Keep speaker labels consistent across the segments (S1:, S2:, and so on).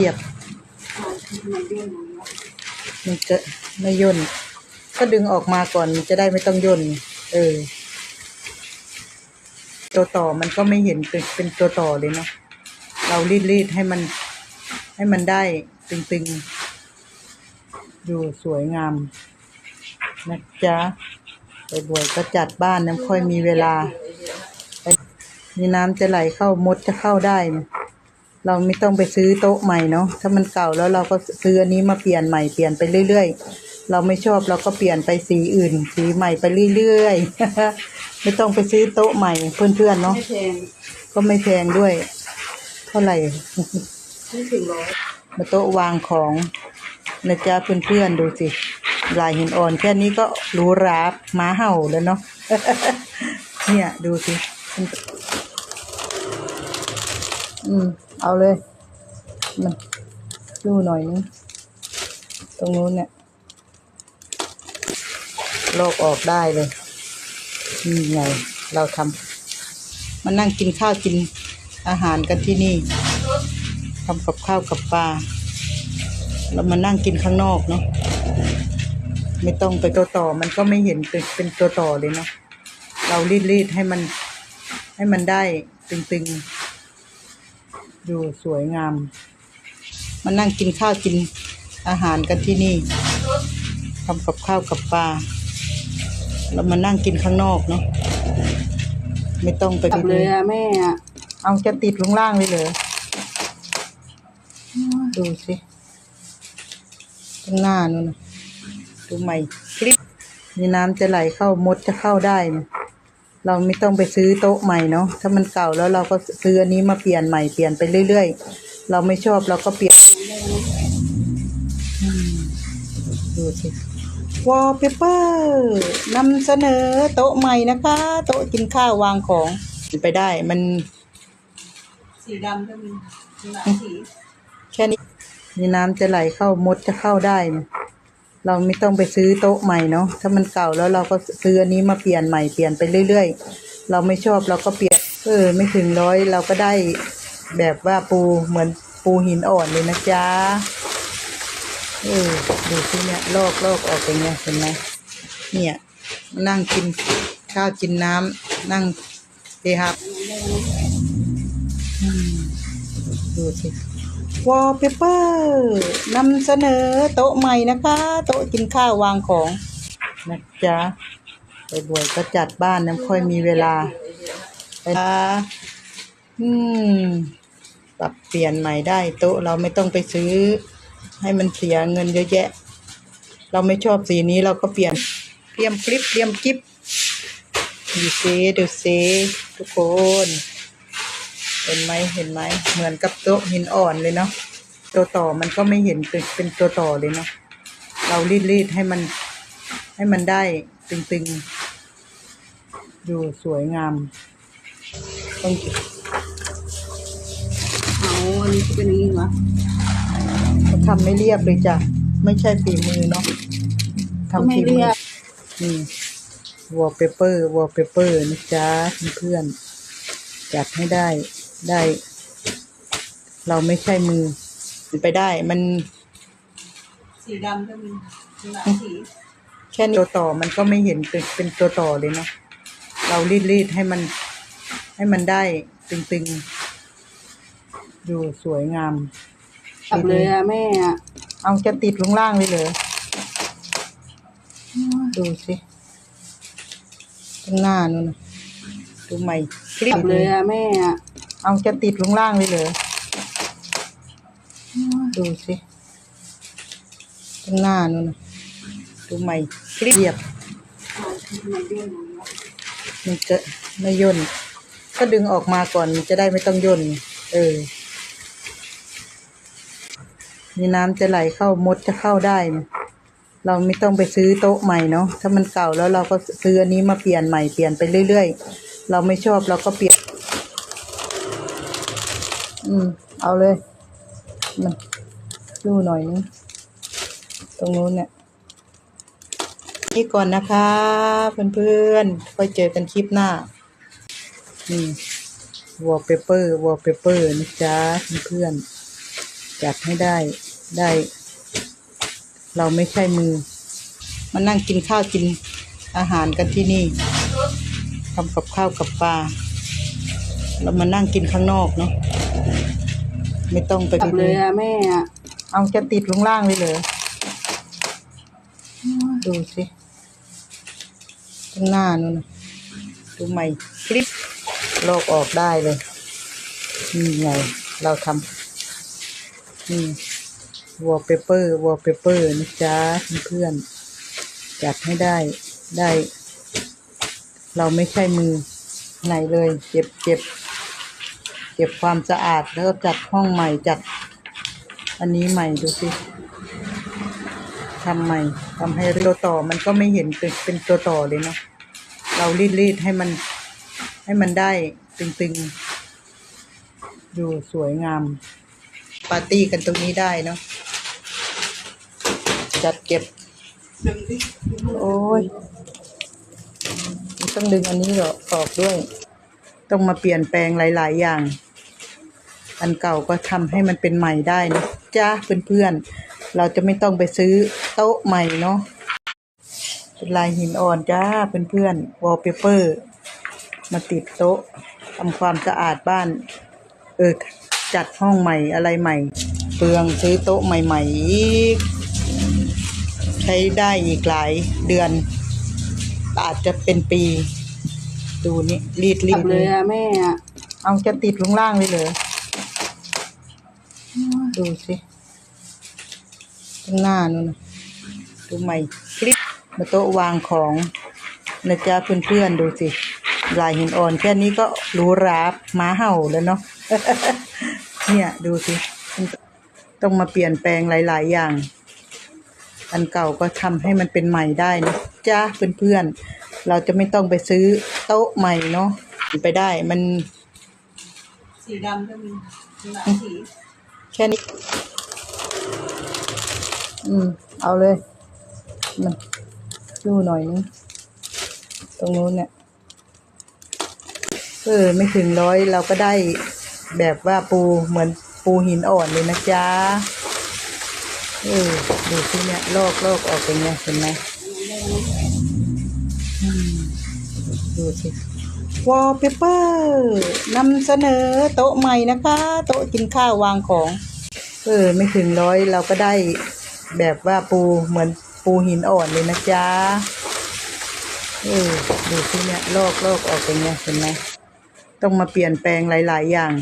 S1: เรียบมันจะไม่ย่น ก็ดึงออกมาก่อนมันจะได้ไม่ต้องย่น เออ ตัวต่อมันก็ไม่เห็นเป็นเป็นตัวต่อเลยเนาะ เรารีดรีดให้มัน ให้มันได้ตึงๆดูสวยงาม นะจ๊ะไปบวชก็จัดบ้านน้ำค่อยมีเวลา มีน้ำจะไหลเข้ามดจะเข้าได้นะ เราไม่ต้องไปซื้อโต๊ะใหม่เนาะถ้ามันเก่าแล้วเราก็ซื้ออันนี้มาเปลี่ยนใหม่เปลี่ยนไปเรื่อยๆ เราไม่ชอบเราก็เปลี่ยนไปสีอื่น สีใหม่ไปเรื่อยๆ ไม่ต้องไปซื้อโต๊ะใหม่เพื่อนๆเนาะ
S2: ไม่แพง
S1: ก็ไม่แพงด้วย เท่าไหร่
S2: ไม่ถึงร้อย
S1: มาโต๊ะวางของนะจ๊ะเพื่อนๆดูสิลายหินอ่อนแค่นี้ก็หรูหราม้าเห่าแล้วเนาะเนี่ยดูสิอืม เอาเลยมันดูหน่อยนึงตรงนู้นเนี่ยโลกออกได้เลยนี่ไงเราทำมานั่งกินข้าวกินอาหารกันที่นี่ทำกับข้าวกับปลาเรามานั่งกินข้างนอกเนาะไม่ต้องไปตัวต่อมันก็ไม่เห็นเป็นเป็นตัวต่อเลยเนาะเรารีดรีดให้มันให้มันได้ตึงๆ ดูสวยงาม มานั่งกินข้าวกินอาหารกันที่นี่ทำกับข้าวกับปลาเรามานั่งกินข้างนอกเนาะไม่ต้องไป
S2: กลับเลยอะแม่อะ
S1: เอาจะติดลงล่างเลยเหรอดูสิข้างหน้านู่นน่ะดูใหม่คลิปมีน้ำจะไหลเข้ามดจะเข้าได้นะ เราไม่ต้องไปซื้อโต๊ะใหม่เนาะถ้ามันเก่าแล้วเราก็ซื้ออันนี้มาเปลี่ยนใหม่เปลี่ยนไปเรื่อยๆ เราไม่ชอบเราก็เปลี่ยนอืมดูสิวอลเปเปอร์นำเสนอโต๊ะใหม่นะคะ โต๊ะกินข้าววางของไปได้มัน
S2: สีดำก็มีมีหลายสี
S1: แค่นี้มีน้ำจะไหลเข้ามดจะเข้าได้นะ เราไม่ต้องไปซื้อโต๊ะใหม่เนาะถ้ามันเก่าแล้วเราก็ซื้ออันนี้มาเปลี่ยนใหม่เปลี่ยนไปเรื่อยๆ เราไม่ชอบเราก็เปลี่ยนเออไม่ถึงร้อยเราก็ได้แบบว่าปูเหมือนปูหินอ่อนเลยนะจ๊ะเออดูสิเนี่ยลอกลอกออกเป็นไงเห็นไหมเนี่ยนั่งกินข้าวกินน้ำนั่งเฮฮาอืมดูสิ วอลเปเปอร์นำเสนอโต๊ะใหม่นะคะ โต๊ะกินข้าววางของนะจ๊ะไปบวชก็จัดบ้านน้ำค่อยมีเวลาไปนะอืมปรับเปลี่ยนใหม่ได้ โต๊ะเราไม่ต้องไปซื้อ ให้มันเสียเงินเยอะแยะ เราไม่ชอบสีนี้เราก็เปลี่ยนเตรียมคลิปเตรียมกิฟดูเซดูเซทุกคน ห็นไหมเห็นไหมเหมือนกับโต๊ะหินอ่อนเลยเนาะตัวต่อมันก็ไม่เห็นเป็นเป็นตัวต่อเลยเนาะเรารีดรีดให้มัน ให้มันได้ตึงๆดูสวยงามต้อง
S2: เอาอันนี้เป็นอย่างนี้วะ
S1: เขาทำไม่เรียบเลยจ้ะไม่ใช่ฝีมือเนาะ
S2: ก็
S1: ทำ
S2: ไม่
S1: ฝีมื
S2: เรี
S1: อย
S2: บ
S1: นี่วอลเปเปอร์วอลเปเปอร์นะจ๊ะเพื่อนๆจัดให้ได้ ได้ เราไม่ใช่มือไปได้ มัน
S2: สีดำก็มีมีหลายสี
S1: แค่นี้ตัวต่อมันก็ไม่เห็นเป็นเป็นตัวต่อเลยเนาะเรารีดรีดให้มัน ให้มันได้ตึงๆดูสวยงาม
S2: กลับเลยอะแม่อะ
S1: เอาจะติดลงล่างเลยเหรอดูสิข้างหน้านู่นน่ะดูใหม่คลิ
S2: ก
S1: ป
S2: ลับเลยอะแม่อะ
S1: เอาจะติดลงล่างเลยเหรอดูสิข้างหน้านู่นนะดูใหม่คลิปเรียบ
S2: มันเรียบ
S1: มันจะไม่ย่น ก็ดึงออกมาก่อนมันจะได้ไม่ต้องย่น เออมีน้ำจะไหลเข้ามดจะเข้าได้นะเราไม่ต้องไปซื้อโต๊ะใหม่เนาะถ้ามันเก่าแล้วเราก็ซื้ออันนี้มาเปลี่ยนใหม่เปลี่ยนไปเรื่อย ๆ เราไม่ชอบเราก็เปลี่ยน อืม เอาเลยมันดูหน่อยนึงตรงนู้นเนี่ยนี่ก่อนนะคะ เพื่อนๆค่อยเจอกันคลิปหน้า นี่วอลเปเปอร์วอลเปเปอร์นะจ๊ะเพื่อนๆจัดให้ได้ได้ เราไม่ใช่มือ มานั่งกินข้าวกินอาหารกันที่นี่ทำกับข้าวกับปลาเรามานั่งกินข้างนอกเนาะ ไม่ต้องไป
S2: กลับเลยอะแม่อะ
S1: เอาจะติดลงล่างเลยเหรอดูสิข้างหน้านู่นน่ะดูใหม่คลิปลอกออกได้เลยนี่ไงเราทำนี่วอลเปเปอร์วอลเปเปอร์นะจ๊ะเพื่อนๆจัดให้ได้ได้ เราไม่ใช่มือไหนเลยเก็บเก็บเก็บความสะอาดแล้วก็จัดห้องใหม่จัด อันนี้ใหม่ดูสิทำใหม่ทำให้ตัวต่อมันก็ไม่เห็นเป็นเป็นตัวต่อเลยเนาะเรารีดรีดให้มัน ให้มันได้ตึงๆ ดูสวยงาม ปาร์ตี้กันตรงนี้ได้เนาะจัดเก็บ โอ้ย ต้องดึงอันนี้เหรอออกด้วย ต้องมาเปลี่ยนแปลงหลาย ๆ อย่าง อันเก่าก็ทำให้มันเป็นใหม่ได้นะจ้าเพื่อนๆ เราจะไม่ต้องไปซื้อโต๊ะใหม่เนาะเป็นลายหินอ่อนจ้าเพื่อนๆวอลเปเปอร์มาติดโต๊ะทำความสะอาดบ้าน เออ จัดห้องใหม่อะไรใหม่ เปลืองซื้อโต๊ะใหม่ๆอีกใช้ได้อีกหลายเดือน อาจจะเป็นปี ดูนี่รีด
S2: ก
S1: รี
S2: ลับ
S1: ด
S2: เลยอะแม่อะ
S1: เอาจะติดลงล่างเลยเหรอ ดูสิข้างหน้านู่นนะดูใหม่คลิปมาโต๊ะวางของนะจ๊ะเพื่อนๆดูสิลายหินอ่อนแค่นี้ก็หรูหราม้าเห่าแล้วเนาะเนี่ยดูสิต้องมาเปลี่ยนแปลงหลาย ๆ อย่าง อันเก่าก็ทำให้มันเป็นใหม่ได้นะจ้าเพื่อนๆ เราจะไม่ต้องไปซื้อโต๊ะใหม่เนาะไปได้มัน
S2: สีดำก็มีหลายสี
S1: ค่นี้ อืม เอาเลยมันดูหน่อยนึง ตรงนู้นเนี่ย เออ ไม่ถึงร้อยเราก็ได้แบบว่าปูเหมือนปูหินอ่อนเลยนะจ๊ะ เออ ดูสิเนี่ยลอกลอกออกเป็นไงเห็นไหมอืมดูสิวอลเปเปอร์นำเสนอโต๊ะใหม่นะคะ โต๊ะกินข้าววางของ เออไม่ถึงร้อยเราก็ได้แบบว่าปูเหมือนปูหินอ่อนเลยนะจ๊ะเออดูสิเนี่ยลอกลอกออกเป็นไงเห็นไหมต้องมาเปลี่ยนแปลงหลาย ๆ อย่าง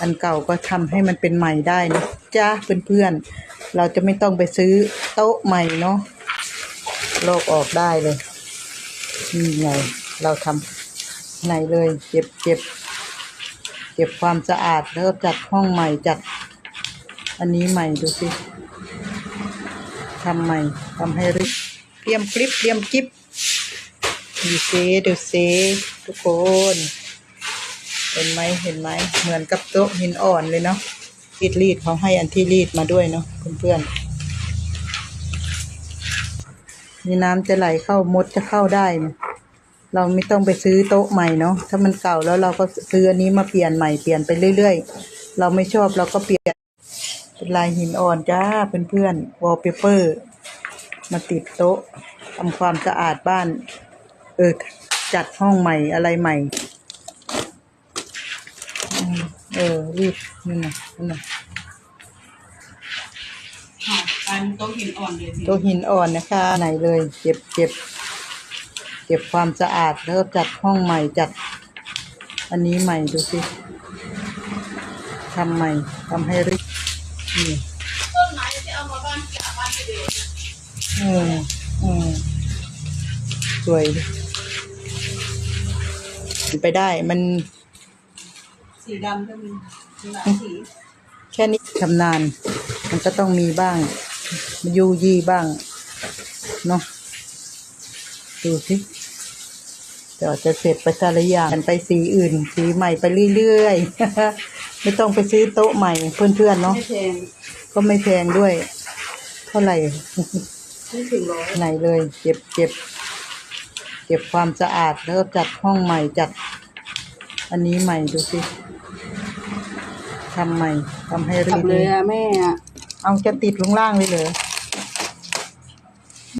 S1: อันเก่าก็ทำให้มันเป็นใหม่ได้นะจ้าเพื่อนๆเราจะไม่ต้องไปซื้อโต๊ะใหม่เนาะลอกออกได้เลยนี่ไงเราทำไหนเลย เก็บเก็บเก็บความสะอาดแล้วจัดห้องใหม่จัด อันนี้ใหม่ดูสิทำใหม่ทำให้ริบเตรียมคลิปเตรียมคลิปดูเซดูเซทุกคน เห็นไหมเห็นไหมเหมือนกับโต๊ะหินอ่อนเลยเนาะรีดรีดเขาให้อันที่รีดมาด้วยเนาะเพื่อนๆนี่น้ำจะไหลเข้ามดจะเข้าได้เนี่ยเราไม่ต้องไปซื้อโต๊ะใหม่เนาะถ้ามันเก่าแล้วเราก็ซื้ออันนี้มาเปลี่ยนใหม่เปลี่ยนไปเรื่อย ๆ เราไม่ชอบเราก็เปลี่ยน เป็นลายหินอ่อนจ้าเพื่อนๆวอลเปเปอร์ มาติดโต๊ะทำความสะอาดบ้าน เออ จัดห้องใหม่อะไรใหม่อืมเออ รีบนี่นะนี่นะ
S2: ค่ะกลายเป็นโต๊ะหินอ่อนเลยที
S1: ตัวหินอ่อนนะคะ ไหนเลยเก็บเก็บเก็บความสะอาดแล้วก็จัดห้องใหม่จัด อันนี้ใหม่ดูสิทำใหม่ทำให้รีบ นี่
S2: ต้นไม้ที่เอามาบ้านจากบ้านไปเด็ก
S1: เออเออสวยดิไปได้มัน
S2: สีดำก็มีมีหลายสี
S1: แค่นี้ชำนาญมันก็ต้องมีบ้างยูยี่บ้าง เนาะดูสิเดี๋ยวจะเสร็จไปสารอย่างกันไปสีอื่น สีใหม่ไปเรื่อยๆ ไม่ต้องไปซื้อโต๊ะใหม่เพื่อนๆเนาะ
S2: ไม่แพง
S1: ก็ไม่แพงด้วย เท่าไหร่
S2: ไม่ถึงร้อย
S1: ไหนเลยเก็บเก็บเก็บความสะอาดแล้วก็จัดห้องใหม่จัด อันนี้ใหม่ดูสิททำใหม่ทำให้รี
S2: กลับ
S1: ด
S2: เลยอะแม่อะ
S1: เอาจะติดลงล่างเลยเหรอ